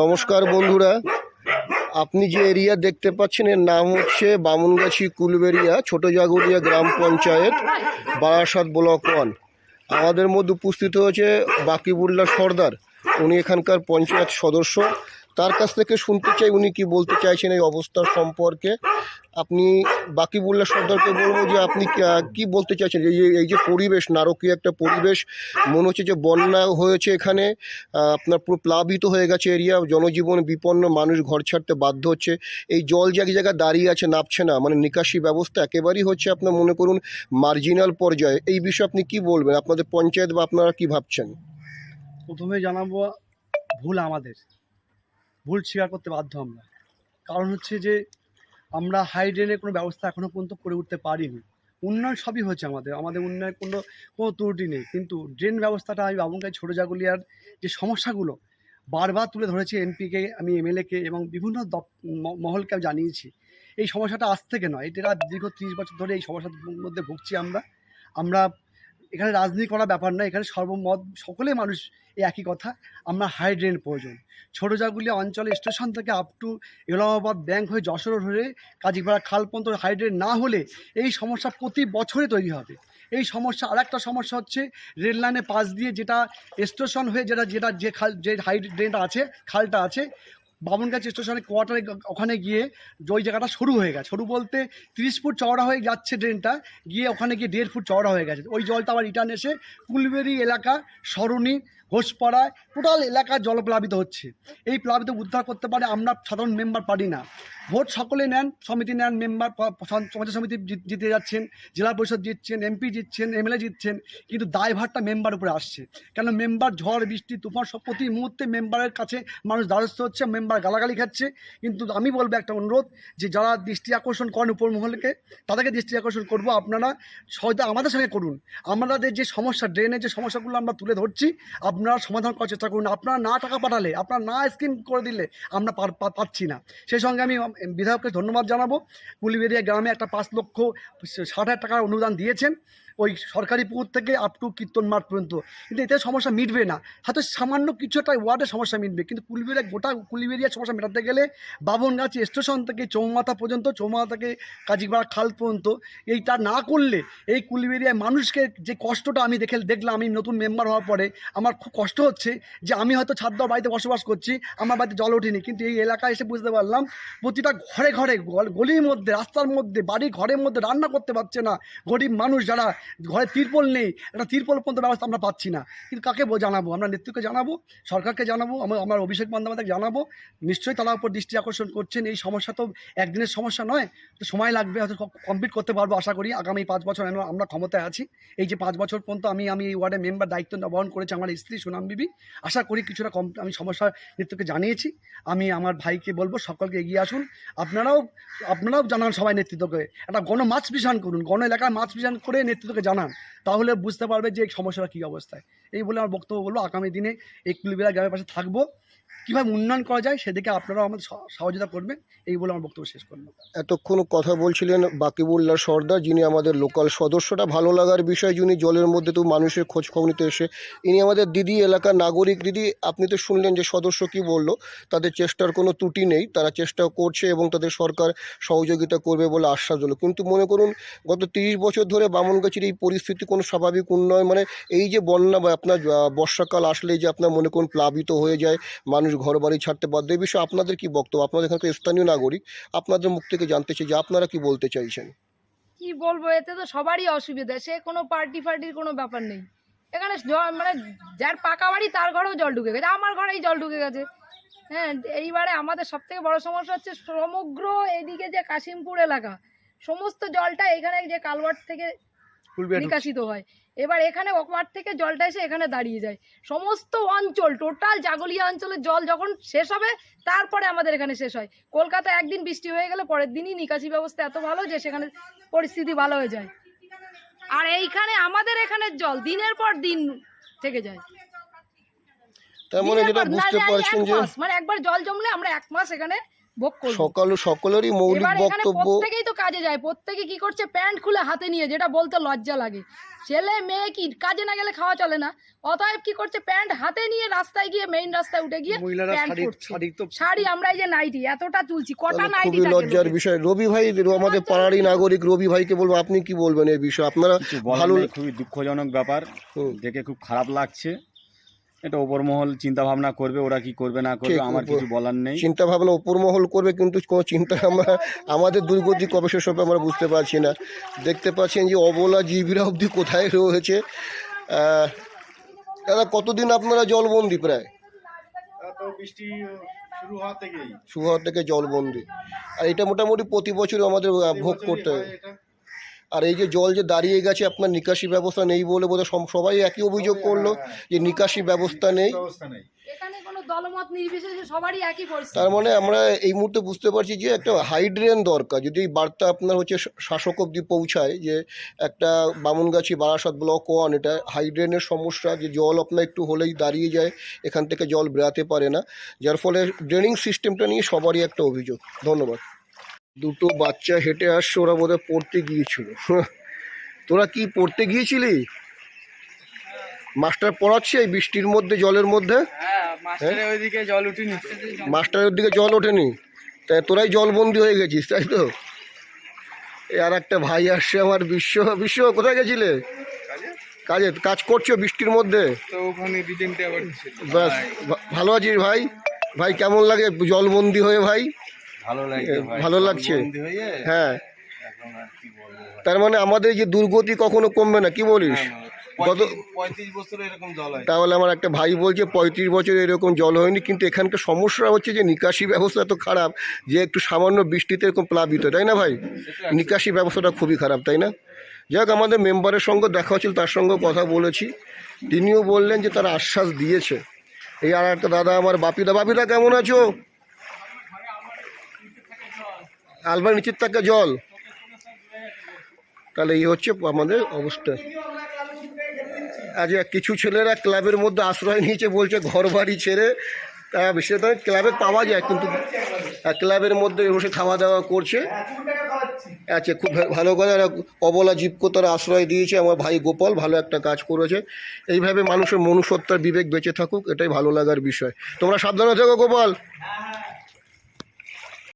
নমস্কার বন্ধুরা। আপনি যে এরিয়া দেখতে পাচ্ছেন, এর নাম হচ্ছে বামুনগাছি কুলবেরিয়া ছোট জাগুরিয়া গ্রাম পঞ্চায়েত, বারাসাত ব্লক ওয়ান। আমাদের মধ্যে উপস্থিত হয়েছে বাকিবুল্লা সর্দার। উনি এখানকার পঞ্চায়েত সদস্য। তার কাছ থেকে শুনতে চাই উনি কি বলতে চাইছেন এই অবস্থার সম্পর্কে। আপনি বাকিবুল্লাহ সর্দারকে বলব যে আপনি কি- বলতে চাইছেন? এই যে এই যে পরিবেশ, নারকীয় একটা পরিবেশ, মনে হচ্ছে যে বন্যা হয়েছে এখানে আপনার পুরো প্লাবিত হয়ে গেছে এরিয়া, জনজীবন বিপন্ন, মানুষ ঘর ছাড়তে বাধ্য হচ্ছে। এই জল যে এক জায়গায় দাঁড়িয়ে আছে, নামছে না মানে নিকাশি ব্যবস্থা একেবারেই হচ্ছে আপনার মনে করুন মার্জিনাল পর্যায়ে। এই বিষয়ে আপনি কি বলবেন? আপনাদের পঞ্চায়েত বা আপনারা কি ভাবছেন? প্রথমে জানাব ভুল আমাদের। ভুল স্বীকার করতে বাধ্য আমরা। কারণ হচ্ছে যে, আমরা হাই ড্রেনের কোনো ব্যবস্থা এখনও পর্যন্ত করে উঠতে পারিনি। উন্নয়ন সবই হয়েছে আমাদের। আমাদের উন্নয়নের কোনো কোনো ত্রুটি নেই। কিন্তু ড্রেন ব্যবস্থাটা আমি বাবুনকাই ছোটো জাগুলিয়ার যে সমস্যাগুলো, বারবার তুলে ধরেছি এমপিকে, আমি এমএলএকে এবং বিভিন্ন মহলকে আমি জানিয়েছি। এই সমস্যাটা আজ থেকে নয়। এটা দীর্ঘ ত্রিশ বছর ধরে এই সমস্যার মধ্যে ভুগছি আমরা। আমরা এখানে রাজনীতি করার ব্যাপার নয় এখানে সর্বমত সকলে মানুষ এই একই কথা। আমরা হাই ড্রেন প্রয়োজন। ছোটো জাগুলিয়া অঞ্চলে স্টেশন থেকে আপ টু এলাহাবাদ ব্যাংক হয়ে যশোর হয়ে কাজীপাড়া খাল পর্যন্ত হাই ড্রেন না হলে এই সমস্যা প্রতি বছরে তৈরি হবে। এই সমস্যা আরেকটা সমস্যা হচ্ছে রেল লাইনে পাশ দিয়ে যেটা স্টেশন হয়ে যেটা যেটা যে খাল, যে হাই ড্রেনটা আছে, খালটা আছে বামনগাছি স্টেশনে কোয়ার্টারে ওখানে গিয়ে ওই জায়গাটা সরু হয়ে গেছে। সরু বলতে তিরিশ ফুট চওড়া হয়ে যাচ্ছে ড্রেনটা, গিয়ে ওখানে গিয়ে দেড় ফুট চওড়া হয়ে গেছে। ওই জলটা আবার রিটার্ন এসে কুলবেরি এলাকা, সরণি ঘোষপাড়ায় টোটাল এলাকা জলপ্লাবিত হচ্ছে। এই প্লাবিত উদ্ধার করতে পারে আমরা সাধারণ মেম্বার পারি না। ভোট সকলে নেন, সমিতি নেন মেম্বার পঞ্চায়েত সমিতি জিত- যাচ্ছেন, জেলা পরিষদ জিতছেন এমপি জিতছেন, এমএলএ জিতছেন, কিন্তু দায়ভারটা মেম্বার উপরে আসছে। কেন মেম্বার ঝড়, বৃষ্টি, তুফান সব প্রতি মুহূর্তে মেম্বারের কাছে মানুষ দ্বারস্থ হচ্ছে মেম্বার গালাগালি খাচ্ছে। কিন্তু আমি বলব একটা অনুরোধ যে যারা দৃষ্টি আকর্ষণ করেন উপর মহলকে তাদেরকে দৃষ্টি আকর্ষণ করব আপনারা সহায়তা আমাদের সঙ্গে করুন। আমাদের যে সমস্যা ড্রেনের যে সমস্যাগুলো আমরা তুলে ধরছি, আপনারা সমাধান করার চেষ্টা করুন। আপনারা না টাকা পাঠালে, আপনারা না স্কিম করে দিলে আমরা পাচ্ছি না। সেই সঙ্গে আমি বিধায়ককে ধন্যবাদ জানাব। কুলিবেরিয়া গ্রামে একটা পাঁচ লক্ষ ষাট হাজার টাকার অনুদান দিয়েছেন। ওই সরকারি পুকুর থেকে আপ টু কীর্তন মাঠ পর্যন্ত। কিন্তু এতে সমস্যা মিটবে না। হয়তো সামান্য কিছু একটা ওয়ার্ডের সমস্যা মিটবে। কিন্তু কুলবেরিয়া গোটা কুলবেরিয়ার সমস্যা মেটাতে গেলে বাবনগাছি স্টেশন থেকে চৌমাথা পর্যন্ত, চৌমাথা থেকে কাজীপাড়া খাল পর্যন্ত এইটা না করলে এই কুলবেরিয়ায় মানুষকে যে কষ্টটা আমি দেখে দেখলাম, আমি নতুন মেম্বার হওয়ার পরে আমার খুব কষ্ট হচ্ছে যে আমি হয়তো ছাদ দেওয়া বাড়িতে বসবাস করছি, আমার বাড়িতে জল ওঠেনি। কিন্তু এই এলাকায় এসে বুঝতে পারলাম প্রতিটা ঘরে ঘরে গল- গলির মধ্যে, রাস্তার মধ্যে বাড়ি ঘরের মধ্যে রান্না করতে পারছে না গরিব মানুষ যারা ঘরে তিরপল নেই, একটা তিরপল পর্যন্ত ব্যবস্থা আমরা পাচ্ছি না। কিন্তু কাকে জানাব? আমরা নেতৃত্বকে জানাব, সরকারকে জানাব আমার অভিষেক বন্দ্যোপাধ্যায়কে জানাব। নিশ্চয়ই তারা উপর দৃষ্টি আকর্ষণ করছেন। এই সমস্যা তো একদিনের সমস্যা নয়, তো সময় লাগবে, হয়তো কমপ্লিট করতে পারব আশা করি। আগামী পাঁচ বছর আমরা- ক্ষমতায় আছি। এই যে পাঁচ বছর পর্যন্ত আমি আমি এই ওয়ার্ডের মেম্বার দায়িত্ব বহন করেছি আমার স্ত্রী সুনাম বিবি। আশা করি কিছুটা কম আমি সমস্যা নেতৃত্বকে জানিয়েছি। আমি আমার ভাইকে বলব, সকলকে এগিয়ে আসুন। আপনারাও আপনারাও জানান সবাই নেতৃত্বকে। একটা গণ মাছ বিধান করুন। গণ এলাকায় মাছ বিধান করে নেতৃত্বকে জানান, তাহলে বুঝতে পারবে যে সমস্যাটা কী অবস্থায়। এই বলে আমার বক্তব্য বলব আগামী দিনে এই কুলবেলা গ্রামের পাশে থাকব। কীভাবে উন্নয়ন করা যায় সেদিকে আপনারাও আমাদের সহযোগিতা করবেন, এই বলে আমার বক্তব্য শেষ করব এতক্ষণ কথা বলছিলেন বাকিবুল্লাহ সর্দার, যিনি আমাদের লোকাল সদস্যটা ভালো লাগার বিষয়, যিনি জলের মধ্যে তো মানুষের খোঁজ খবর নিতে এসে, ইনি আমাদের দিদি, এলাকার নাগরিক দিদি, আপনি তো শুনলেন যে সদস্য কি বলল, তাদের চেষ্টার কোনো ত্রুটি নেই, তারা চেষ্টা করছে এবং তাদের সরকার সহযোগিতা করবে বলে আশ্বাস দিল। কিন্তু মনে করুন, গত তিরিশ বছর ধরে বামনগাছির এই পরিস্থিতি কোনো স্বাভাবিক উন্নয়ন মানে এই যে বন্যা বা আপনার বর্ষাকাল আসলেই যে আপনার মনে করুন প্লাবিত হয়ে যায়, মানুষ ঘর বাড়ি ছাড়তে বাধ্য এই বিষয়ে আপনাদের কি বক্তব্য? আপনাদের এখানকার স্থানীয় নাগরিক আপনাদের মুখ থেকে জানতে চাই যে আপনারা কি বলতে চাইছেন? কি বলব এতে তো সবারই অসুবিধা সে কোনো পার্টি ফার্টির কোনো ব্যাপার নেই। এখানে মানে যার পাকা বাড়ি তার ঘরেও জল ঢুকে গেছে আমার ঘরেই জল ঢুকে গেছে। হ্যাঁ এইবারে আমাদের সব থেকে বড় সমস্যা হচ্ছে সমগ্র এদিকে যে কাশিমপুর এলাকা সমস্ত জলটা এখানে যে কালভার্ট থেকে নিকাশিত হয়। এবার এখানে ওয়ার্ড থেকে জলটা এসে এখানে দাঁড়িয়ে যায়। সমস্ত অঞ্চল টোটাল জাগলিয়া অঞ্চলের জল যখন শেষ হবে তারপরে আমাদের এখানে শেষ হয়। কলকাতা একদিন বৃষ্টি হয়ে গেলে পরের দিনই নিকাশি ব্যবস্থা এত ভালো যে সেখানে পরিস্থিতি ভালো হয়ে যায়। আর এইখানে আমাদের এখানে জল দিনের পর দিন থেকে যায়। তার মানে যেটা বুঝতে পারছেন যে মানে একবার জল জমলে আমরা এক মাস এখানে সকাল সকলেরই মৌলিক বক্তব্য। প্রত্যেকেই তো কাজে যায় প্রত্যেকে কি করছে? প্যান্ট খুলে হাতে নিয়ে যেটা বলতে লজ্জা লাগে। ছেলে মেয়ে কি কাজে না গেলে খাওয়া চলে না। অতএব কি করছে? প্যান্ট হাতে নিয়ে রাস্তায় গিয়ে মেইন রাস্তায় উঠে গিয়ে শাড়ি পরছে। শাড়ি তো শাড়ি আমরা এই যে নাইটি এতটা তুলছি কটা নাইটি খুবই লজ্জার বিষয়। রবি ভাই আমাদের পাড়ারই নাগরিক। রবি ভাইকে বলব আপনি কি বলবেন এই বিষয়ে? আপনারা ভালো খুবই দুঃখজনক ব্যাপার। হুম। দেখে খুব খারাপ লাগছে। এটা ওপর মহল চিন্তা ভাবনা করবে ওরা কি করবে না করবে আমার কিছু বলার নেই। চিন্তা ভাবনা উপর মহল করবে কিন্তু কোনো চিন্তা আমরা আমাদের দুর্গতি কবে শেষ হবে আমরা বুঝতে পারছি না। দেখতে পাচ্ছেন যে অবলা জীবীরা অবধি কোথায় রয়েছে। দাদা কতদিন আপনারা জলবন্দি প্রায়? বৃষ্টি শুরু হওয়া থেকেই। থেকে জলবন্দি। আর এটা মোটামুটি প্রতি বছর আমাদের ভোগ করতে হয়। আর এই যে জল যে দাঁড়িয়ে গেছে আপনার নিকাশি ব্যবস্থা নেই বলে বোধহয় সব- সবাই একই অভিযোগ করল যে নিকাশি ব্যবস্থা নেই। ব্যবস্থা নেই। এখানে কোনো দলমত নির্বিশেষে সবারই তার মানে আমরা এই মুহূর্তে বুঝতে পারছি যে একটা হাইড্রেন দরকার। যদি এই বার্তা আপনার হচ্ছে শাসক অব্দি পৌঁছায় যে একটা বামুনগাছি বারাসাত ব্লক ওয়ান এটা হাইড্রেনের সমস্যা যে জল আপনার একটু হলেই দাঁড়িয়ে যায় এখান থেকে জল বেরাতে পারে না। যার ফলে ড্রেনিং সিস্টেমটা নিয়ে সবারই একটা অভিযোগ। ধন্যবাদ। দুটো বাচ্চা হেঁটে আসছে ওরা বোধহয় পড়তে গিয়েছিল। তোরা কি পড়তে গিয়েছিলি? মাস্টার পড়াচ্ছে এই বৃষ্টির মধ্যে জলের মধ্যে? মাস্টারের ওইদিকে জল দিকে জল ওঠেনি। তাই তোরাই জলবন্দি হয়ে গেছিস তাই তো? এই আর একটা ভাই আসছে আমার বিশ্ব বিশ্ব কোথায় গেছিলে? কাজে কাজ করছ বৃষ্টির মধ্যে? ব্যাস ভালো আছিস ভাই? ভাই কেমন লাগে জলবন্দি হয়ে ভাই? ভালো লাগছে হ্যাঁ তার মানে আমাদের যে দুর্গতি কখনো কমবে না? কি বলিস? গত পঁয়ত্রিশ বছর এরকম জল হয় তাহলে আমার একটা ভাই বলছে পঁয়ত্রিশ বছর এরকম জল হয়নি। কিন্তু এখানকার সমস্যা হচ্ছে যে নিকাশি ব্যবস্থা তো খারাপ যে একটু সামান্য বৃষ্টিতে এরকম প্লাবিত তাই না ভাই? নিকাশি ব্যবস্থাটা খুবই খারাপ তাই না? যাই আমাদের মেম্বারের সঙ্গে দেখা হচ্ছিল তার সঙ্গে কথা বলেছি। তিনিও বললেন যে তারা আশ্বাস দিয়েছে। এই আর একটা দাদা আমার বাপিদা। বাপিদা কেমন আছো? আলবার নিচের থাকে জল। তাহলে এই হচ্ছে আমাদের অবস্থা। আজ কিছু ছেলেরা ক্লাবের মধ্যে আশ্রয় নিয়েছে বলছে ঘর বাড়ি ছেড়ে সেটা ক্লাবে পাওয়া যায়, কিন্তু ক্লাবের মধ্যে বসে খাওয়া দাওয়া করছে। আচ্ছা খুব ভালো কথা অবলা জীবকে তারা আশ্রয় দিয়েছে। আমার ভাই গোপাল ভালো একটা কাজ করেছে। এইভাবে মানুষের মনুষ্যত্বার বিবেক বেঁচে থাকুক, এটাই ভালো লাগার বিষয়। তোমরা সাবধানে থেকো গোপাল।